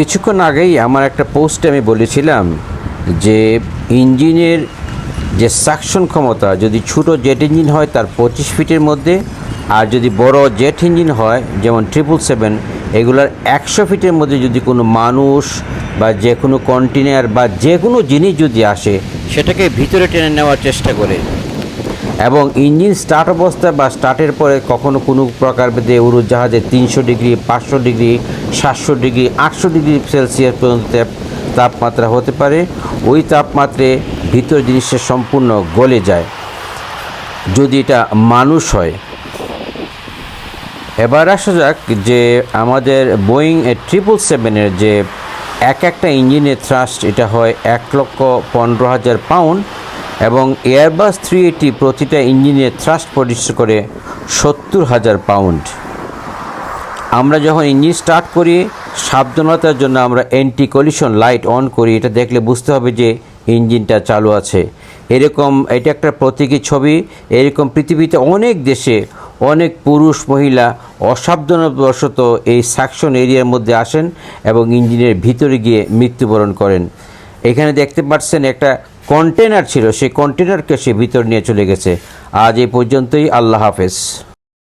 কিছুক্ষণ আগেই আমার একটা পোস্টে আমি বলেছিলাম যে ইঞ্জিনের যে সাকশন ক্ষমতা, যদি ছোটো জেট ইঞ্জিন হয় তার পঁচিশ ফিটের মধ্যে, আর যদি বড় জেট ইঞ্জিন হয়, যেমন ট্রিপল সেভেন এগুলার একশো ফিটের মধ্যে যদি কোনো মানুষ বা যে কোনো কন্টেনার বা যে কোনো জিনিস যদি আসে, সেটাকে ভিতরে টেনে নেওয়ার চেষ্টা করে। এবং ইঞ্জিন স্টার্ট অবস্থায় বা স্টার্টের পরে কখনো কোনো প্রকার ভেদে উড়োজাহাজে তিনশো ডিগ্রি, পাঁচশো ডিগ্রি, সাতশো ডিগ্রি, আটশো ডিগ্রি সেলসিয়াস পর্যন্ত তাপমাত্রা হতে পারে। ওই তাপমাত্রায় ভিতর জিনিসটা সম্পূর্ণ গলে যায়। যদি এটা মানুষ হয়। এবার আসা যাক যে আমাদের বোয়িং ট্রিপল সেভেনের যে এক একটা ইঞ্জিনের থ্রাস্ট এটা হয় এক লক্ষ পনেরো হাজার পাউন্ড এবং এয়ারবাস থ্রি এইটি প্রতিটা ইঞ্জিনের থ্রাস্ট প্রডিউস করে সত্তর হাজার পাউন্ড আমরা যখন ইঞ্জিন স্টার্ট করি, সাবধানতার জন্য আমরা অ্যান্টি কলিশন লাইট অন করি। এটা দেখলে বুঝতে হবে যে ইঞ্জিনটা চালু আছে। এরকম, এটা একটা প্রতীকী ছবি। এরকম পৃথিবীতে অনেক দেশে অনেক পুরুষ, মহিলা অসাবধানবশত এই সাকশন এরিয়ার মধ্যে আসেন এবং ইঞ্জিনের ভিতরে গিয়ে মৃত্যুবরণ করেন। এখানে দেখতে পাচ্ছেন একটা কন্টেনার ছিল সেই কন্টেনারকে সে ভিতর নিয়ে চলে গেছে। আজ এ পর্যন্তই আল্লাহ হাফেজ।